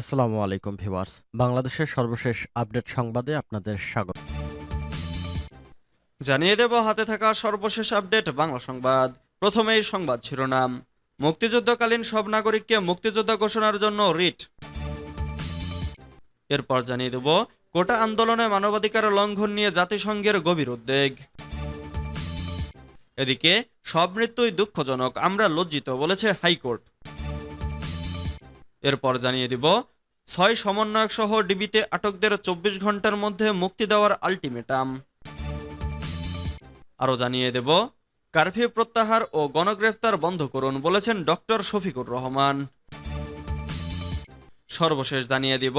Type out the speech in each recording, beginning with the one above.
আসসালামু আলাইকুম, ভিউয়ার্স। বাংলাদেশের সর্বশেষ আপডেট সংবাদে আপনাদের স্বাগত। জানিয়ে দেব, হাতে থাকা সর্বশেষ আপডেট, বাংলা সংবাদ। প্রথমেই সংবাদ শিরোনাম। মুক্তিযুদ্ধকালীন সব নাগরিককে মুক্তিযোদ্ধা ঘোষণার জন্য রিট। এরপর জানিয়ে দেব, কোটা আন্দোলনে মানবাধিকার লঙ্ঘন নিয়ে জাতিসংঘের গভীর উদ্বেগ। এদিকে, সব মৃত্যুই দুঃখজনক, আমরা লজ্জিত, বলেছে হাইকোর্ট। এরপর জানিয়ে দিব, ছয় সমন্বয়ক সহ ডিবিতে আটকদের চব্বিশ ঘণ্টার মধ্যে মুক্তি দেওয়ার আলটিমেটাম। আরও জানিয়ে দেব, কারফিউ প্রত্যাহার ও গণগ্রেফতার বন্ধ করুন বলেছেন ডক্টর শফিকুর রহমান। সর্বশেষ জানিয়ে দিব,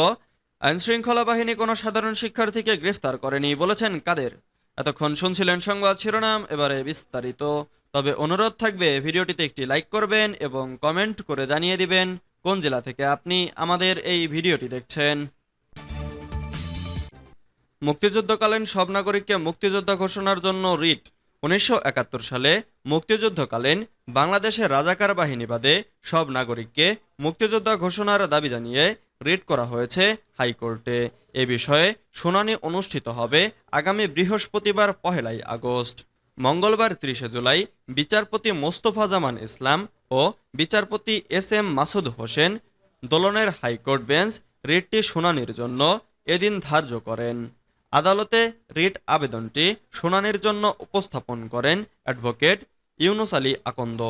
আইনশৃঙ্খলা বাহিনী কোনো সাধারণ শিক্ষার্থীকে গ্রেফতার করেনি বলেছেন কাদের? এতক্ষণ শুনছিলেন সংবাদ শিরোনাম, এবারে বিস্তারিত। তবে অনুরোধ থাকবে, ভিডিওটিতে একটি লাইক করবেন এবং কমেন্ট করে জানিয়ে দিবেন। কোন জেলা থেকে? আপনি আমাদের এই ভিডিওটি দেখছেন। মুক্তিযুদ্ধকালীন সব নাগরিককে মুক্তিযোদ্ধা ঘোষণার জন্য রিট। উনিশশো একাত্তর সালে মুক্তিযুদ্ধকালীন বাংলাদেশের রাজাকার বাহিনী বাদে সব নাগরিককে মুক্তিযোদ্ধা ঘোষণার দাবি জানিয়ে রিট করা হয়েছে হাইকোর্টে। এ বিষয়ে শুনানি অনুষ্ঠিত হবে আগামী বৃহস্পতিবার, পহেলাই আগস্ট। মঙ্গলবার ত্রিশে জুলাই বিচারপতি মোস্তফা জামান ইসলাম ও বিচারপতি এস এম মাসুদ হোসেন দোলনের হাইকোর্ট বেঞ্চ রিটটি শুনানির জন্য এদিন ধার্য করেন। আদালতে রিট আবেদনটি শুনানির জন্য উপস্থাপন করেন অ্যাডভোকেট ইউনুস আলী আকন্দ।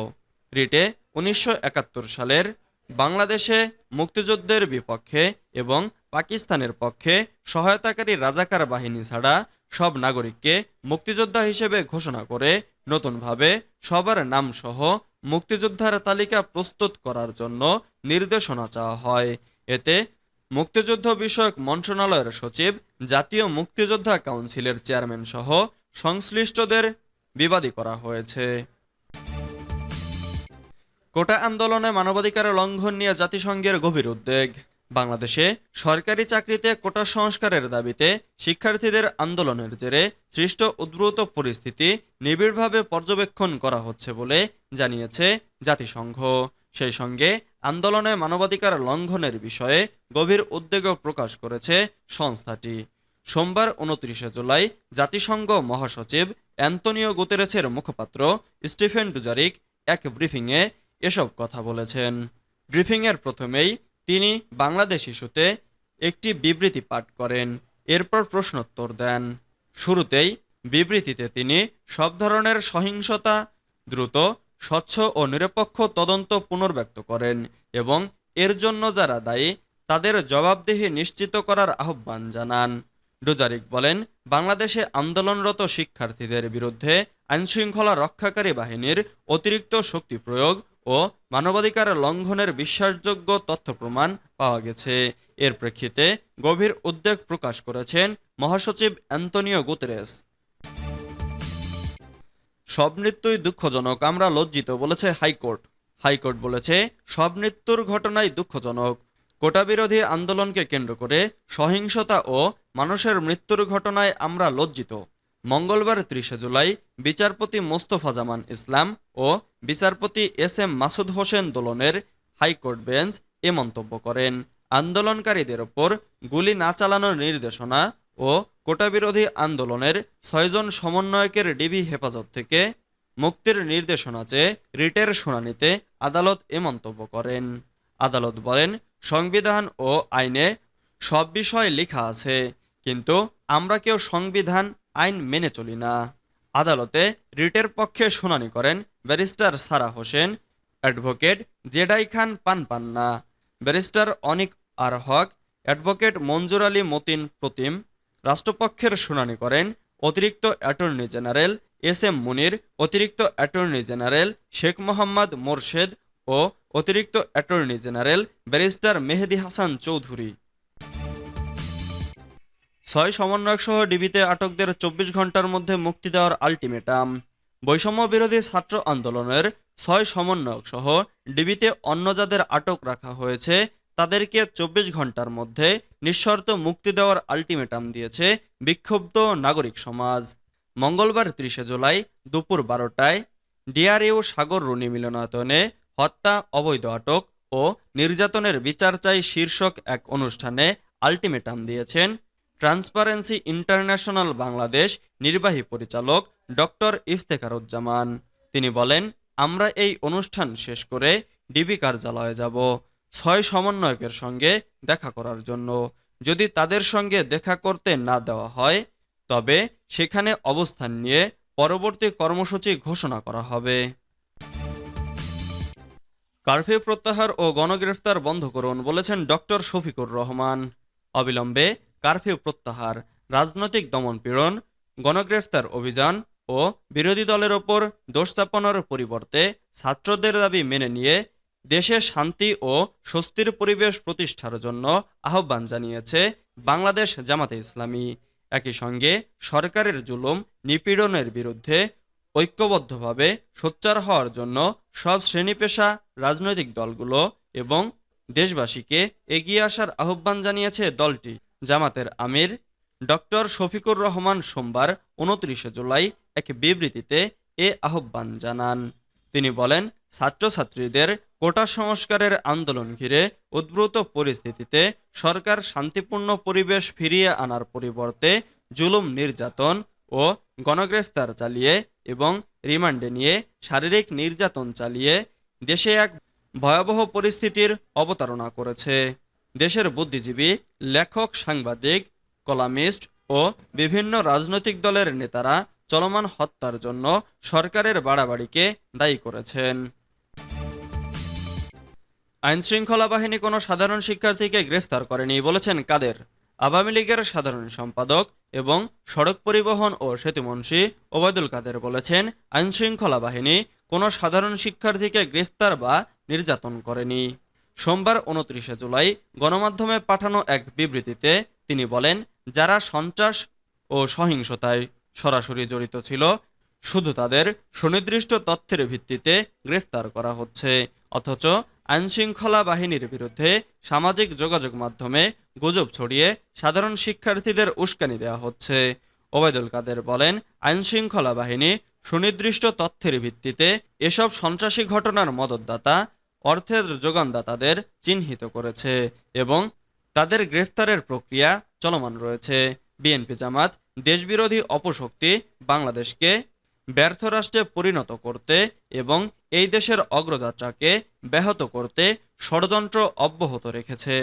রিটে উনিশশো একাত্তর সালের বাংলাদেশে মুক্তিযুদ্ধের বিপক্ষে এবং পাকিস্তানের পক্ষে সহায়তাকারী রাজাকার বাহিনী ছাড়া সব নাগরিককে মুক্তিযোদ্ধা হিসেবে ঘোষণা করে নতুনভাবে সবার নামসহ মুক্তিযোদ্ধার তালিকা প্রস্তুত করার জন্য নির্দেশনা চাওয়া হয়। এতে মুক্তিযুদ্ধ বিষয়ক মন্ত্রণালয়ের সচিব, জাতীয় মুক্তিযোদ্ধা কাউন্সিলের চেয়ারম্যান সহ সংশ্লিষ্টদের বিবাদী করা হয়েছে। কোটা আন্দোলনে মানবাধিকার লঙ্ঘন নিয়ে জাতিসংঘের গভীর উদ্বেগ। বাংলাদেশে সরকারি চাকরিতে কোটা সংস্কারের দাবিতে শিক্ষার্থীদের আন্দোলনের জেরে সৃষ্ট উদ্ভূত পরিস্থিতি নিবিড়ভাবে পর্যবেক্ষণ করা হচ্ছে বলে জানিয়েছে জাতিসংঘ। সেই সঙ্গে আন্দোলনে মানবাধিকার লঙ্ঘনের বিষয়ে গভীর উদ্বেগও প্রকাশ করেছে সংস্থাটি। সোমবার উনত্রিশে জুলাই জাতিসংঘ মহাসচিব অ্যান্তনিও গুতেরেসের মুখপাত্র স্টিফেন ডুজারিক এক ব্রিফিংয়ে এসব কথা বলেছেন। ব্রিফিংয়ের প্রথমেই তিনি বাংলাদেশ ইস্যুতে একটি বিবৃতি পাঠ করেন, এরপর প্রশ্নোত্তর দেন। শুরুতেই বিবৃতিতে তিনি সব ধরনের সহিংসতা, দ্রুত, স্বচ্ছ ও নিরপেক্ষ তদন্ত পুনর্ব্যক্ত করেন এবং এর জন্য যারা দায়ী, তাদের জবাবদিহি নিশ্চিত করার আহ্বান জানান। ডুজারিক বলেন, বাংলাদেশে আন্দোলনরত শিক্ষার্থীদের বিরুদ্ধে আইনশৃঙ্খলা রক্ষাকারী বাহিনীর অতিরিক্ত শক্তি প্রয়োগ ও মানবাধিকার লঙ্ঘনের বিশ্বাসযোগ্য তথ্য প্রমাণ পাওয়া গেছে। এর প্রেক্ষিতে গভীর উদ্বেগ প্রকাশ করেছেন মহাসচিব অ্যান্তনিও গুতেরেস। সব মৃত্যুই দুঃখজনক, আমরা লজ্জিত, বলেছে হাইকোর্ট। হাইকোর্ট বলেছে, সব মৃত্যুর ঘটনাই দুঃখজনক। কোটা বিরোধী আন্দোলনকে কেন্দ্র করে সহিংসতা ও মানুষের মৃত্যুর ঘটনায় আমরা লজ্জিত। মঙ্গলবার ত্রিশে জুলাই বিচারপতি মোস্তফা জামান ইসলাম ও বিচারপতি এস এম মাসুদ হোসেন দোলনের হাইকোর্ট বেঞ্চ এ মন্তব্য করেন। আন্দোলনকারীদের ওপর গুলি না চালানোর নির্দেশনা ও কোটাবিরোধী আন্দোলনের ছয়জন সমন্বয়কের ডিবি হেফাজত থেকে মুক্তির নির্দেশনা চেয়ে রিটের শুনানিতে আদালত এ মন্তব্য করেন। আদালত বলেন, সংবিধান ও আইনে সব বিষয় লেখা আছে, কিন্তু আমরা কেউ সংবিধান, আইন মেনে চলি না। আদালতে রিটের পক্ষে শুনানি করেন barrister Sara Hossain, advocate ZI Khan Panna, barrister Anik R Haque, advocate Manzur Ali Matin Pratim, রাষ্ট্রপক্ষের শুনানি করেন অতিরিক্ত attorney general S M Munir, অতিরিক্ত অ্যাটর্নি জেনারেল শেখ মোহাম্মদ মোরশেদ ও অতিরিক্ত attorney general barrister Mehedi Hasan Chowdhury. ছয় সমন্বয়ক সহ ডিবিতে আটকদের চব্বিশ ঘণ্টার মধ্যে মুক্তি দেওয়ার আলটিমেটাম। বৈষম্য বিরোধী ছাত্র আন্দোলনের ছয় সমন্বয়ক সহ ডিবিতে অন্য যাদের আটক রাখা হয়েছে, তাদেরকে চব্বিশ ঘণ্টার মধ্যে নিঃশর্ত মুক্তি দেওয়ার আলটিমেটাম দিয়েছে বিক্ষুব্ধ নাগরিক সমাজ। মঙ্গলবার ত্রিশে জুলাই দুপুর বারোটায় ডিআরইউ সাগর রুনি মিলনায়তনে হত্যা, অবৈধ আটক ও নির্যাতনের বিচার চাই শীর্ষক এক অনুষ্ঠানে আলটিমেটাম দিয়েছেন ট্রান্সপারেন্সি ইন্টারন্যাশনাল বাংলাদেশ নির্বাহী পরিচালক ডক্টর ইফতেখারুজ্জামান। তিনি বলেন, আমরা এই অনুষ্ঠান শেষ করে ডিবি কার্যালয়ে যাব, ছয় সমন্বয়কের সঙ্গে দেখা করার জন্য। যদি তাদের সঙ্গে দেখা করতে না দেওয়া হয়, তবে সেখানে অবস্থান নিয়ে পরবর্তী কর্মসূচি ঘোষণা করা হবে। কারফিউ প্রত্যাহার ও গণগ্রেফতার বন্ধ করুন বলেছেন ডক্টর শফিকুর রহমান। অবিলম্বে কারফিউ প্রত্যাহার, রাজনৈতিক দমনপীড়ন গণগ্রেফতার অভিযান ও বিরোধী দলের ওপর দোষস্থাপনার পরিবর্তে ছাত্রদের দাবি মেনে নিয়ে দেশে শান্তি ও স্বস্তির পরিবেশ প্রতিষ্ঠার জন্য আহ্বান জানিয়েছে বাংলাদেশ জামাতে ইসলামী। একই সঙ্গে সরকারের জুলুম, নিপীড়নের বিরুদ্ধে ঐক্যবদ্ধভাবে সোচ্চার হওয়ার জন্য সব শ্রেণি পেশা রাজনৈতিক দলগুলো এবং দেশবাসীকে এগিয়ে আসার আহ্বান জানিয়েছে দলটি। জামাতের আমির ডক্টর শফিকুর রহমান সোমবার উনত্রিশে জুলাই এক বিবৃতিতে এ আহ্বান জানান। তিনি বলেন, ছাত্রছাত্রীদের কোটা সংস্কারের আন্দোলন ঘিরে উদ্ভূত পরিস্থিতিতে সরকার শান্তিপূর্ণ পরিবেশ ফিরিয়ে আনার পরিবর্তে জুলুম নির্যাতন ও গণগ্রেফতার চালিয়ে এবং রিমান্ডে নিয়ে শারীরিক নির্যাতন চালিয়ে দেশে এক ভয়াবহ পরিস্থিতির অবতারণা করেছে। দেশের বুদ্ধিজীবী, লেখক, সাংবাদিক, কলামিস্ট ও বিভিন্ন রাজনৈতিক দলের নেতারা চলমান হত্যার জন্য সরকারের বাড়াবাড়িকে দায়ী করেছেন। আইনশৃঙ্খলা বাহিনী কোনো সাধারণ শিক্ষার্থীকে গ্রেফতার করেনি বলেছেন কাদের। আওয়ামী লীগের সাধারণ সম্পাদক এবং সড়ক পরিবহন ও সেতুমন্ত্রী ওবায়দুল কাদের বলেছেন, আইনশৃঙ্খলা বাহিনী কোনো সাধারণ শিক্ষার্থীকে গ্রেফতার বা নির্যাতন করেনি। সোমবার উনত্রিশে জুলাই গণমাধ্যমে পাঠানো এক বিবৃতিতে তিনি বলেন, যারা সন্ত্রাস ও সহিংসতায় সরাসরি জড়িত ছিল, শুধু তাদের সুনির্দিষ্ট তথ্যের ভিত্তিতে গ্রেফতার করা হচ্ছে। অথচ আইনশৃঙ্খলা বাহিনীর বিরুদ্ধে সামাজিক যোগাযোগ মাধ্যমে গুজব ছড়িয়ে সাধারণ শিক্ষার্থীদের উস্কানি দেওয়া হচ্ছে। ওবায়দুল কাদের বলেন, আইনশৃঙ্খলা বাহিনী সুনির্দিষ্ট তথ্যের ভিত্তিতে এসব সন্ত্রাসী ঘটনার মদতদাতা অর্থের যোগানদাতাদের চিহ্নিত করেছে এবং তাদের গ্রেফতারের প্রক্রিয়া চলমান রয়েছে। বিএনপি জামাত দেশবিরোধী অপশক্তি বাংলাদেশকে ব্যর্থ রাষ্ট্রে পরিণত করতে এবং এই দেশের অগ্রযাত্রাকে ব্যাহত করতে ষড়যন্ত্র অব্যাহত রেখেছে।